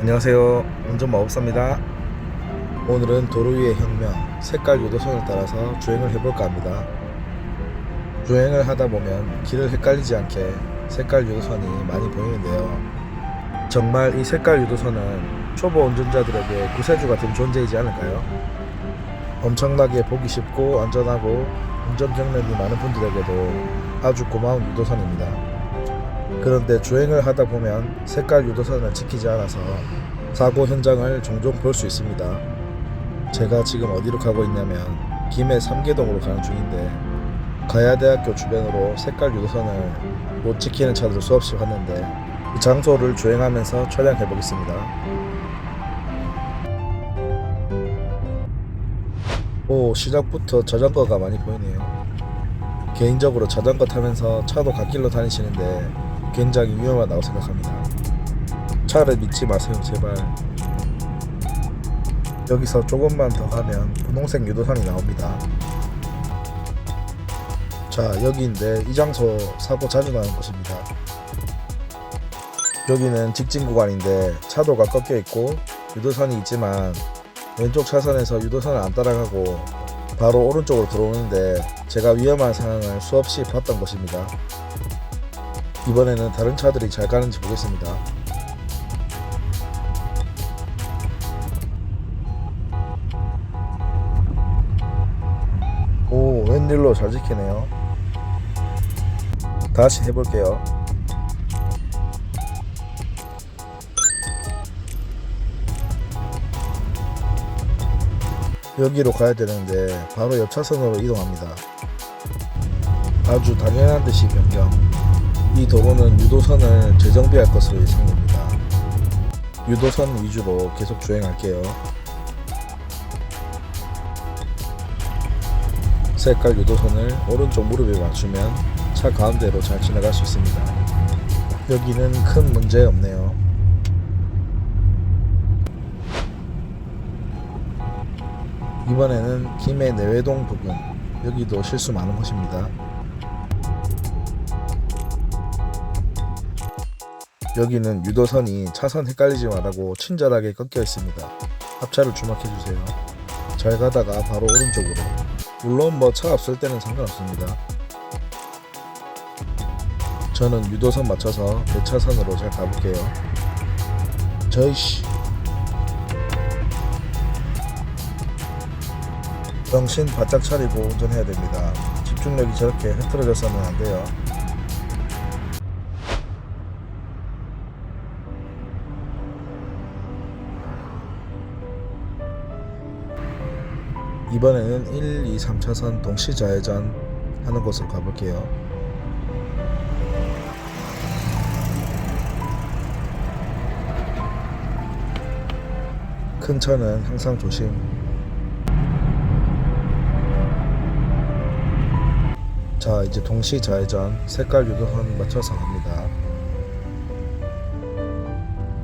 안녕하세요. 운전 마법사입니다. 오늘은 도로 위의 혁명, 색깔 유도선을 따라서 주행을 해볼까 합니다. 주행을 하다 보면 길을 헷갈리지 않게 색깔 유도선이 많이 보이는데요. 정말 이 색깔 유도선은 초보 운전자들에게 구세주 같은 존재이지 않을까요? 엄청나게 보기 쉽고 안전하고 운전 경력이 많은 분들에게도 아주 고마운 유도선입니다. 그런데 주행을 하다 보면 색깔 유도선을 지키지 않아서 사고 현장을 종종 볼 수 있습니다. 제가 지금 어디로 가고 있냐면 김해 삼계동으로 가는 중인데 가야대학교 주변으로 색깔 유도선을 못 지키는 차들 수없이 봤는데 그 장소를 주행하면서 촬영해 보겠습니다. 오 시작부터 자전거가 많이 보이네요. 개인적으로 자전거 타면서 차도 갓길로 다니시는데 굉장히 위험하다고 생각합니다. 차를 믿지 마세요, 제발. 여기서 조금만 더 가면 분홍색 유도선이 나옵니다. 자, 여기인데 이 장소 사고 자주 나는 곳입니다. 여기는 직진 구간인데 차도가 꺾여 있고 유도선이 있지만 왼쪽 차선에서 유도선을 안 따라가고 바로 오른쪽으로 들어오는데 제가 위험한 상황을 수없이 봤던 곳입니다. 이번에는 다른 차들이 잘 가는지 보겠습니다. 오, 웬일로 잘 지키네요. 다시 해볼게요. 여기로 가야 되는데 바로 옆 차선으로 이동합니다. 아주 당연한 듯이 변경. 이 도로는 유도선을 재정비할 것으로 예상됩니다. 유도선 위주로 계속 주행할게요. 색깔 유도선을 오른쪽 무릎에 맞추면 차 가운데로 잘 지나갈 수 있습니다. 여기는 큰 문제 없네요. 이번에는 김해 내외동 부근 여기도 실수 많은 곳입니다. 여기는 유도선이 차선 헷갈리지 말라고 친절하게 꺾여 있습니다. 앞차를 주목해 주세요. 잘 가다가 바로 오른쪽으로. 물론 뭐 차 없을 때는 상관없습니다. 저는 유도선 맞춰서 대차선으로 잘 가볼게요. 저이씨. 정신 바짝 차리고 운전해야 됩니다. 집중력이 저렇게 흐트러져서는 안 돼요. 이번에는 1, 2, 3차선 동시 좌회전 하는 곳으로 가볼게요. 큰 차는 항상 조심. 자, 이제 동시 좌회전 색깔 유도선 맞춰서 갑니다.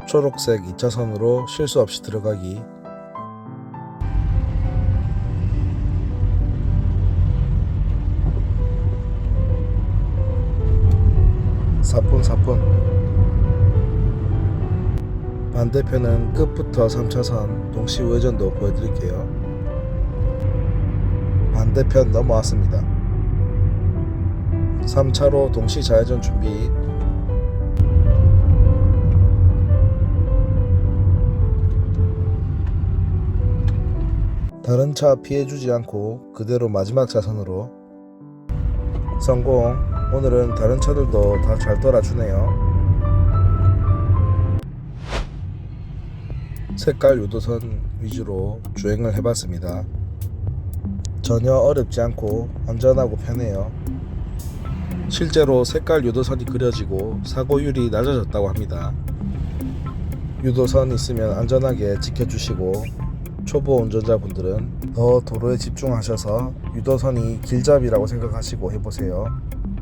초록색 2차선으로 실수 없이 들어가기. 사뿐 사뿐. 반대편은 끝부터 3차선 동시 우회전도 보여드릴게요. 반대편 넘어왔습니다. 3차로 동시 좌회전 준비. 다른 차 피해주지 않고 그대로 마지막 차선으로 성공 오늘은 다른 차들도 다잘 돌아주네요. 색깔 유도선 위주로 주행을 해봤습니다. 전혀 어렵지 않고 안전하고 편해요. 실제로 색깔 유도선이 그려지고 사고율이 낮아졌다고 합니다. 유도선 있으면 안전하게 지켜주시고 초보 운전자분들은 더 도로에 집중하셔서 유도선이 길잡이라고 생각하시고 해보세요.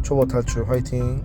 초보 탈출 화이팅!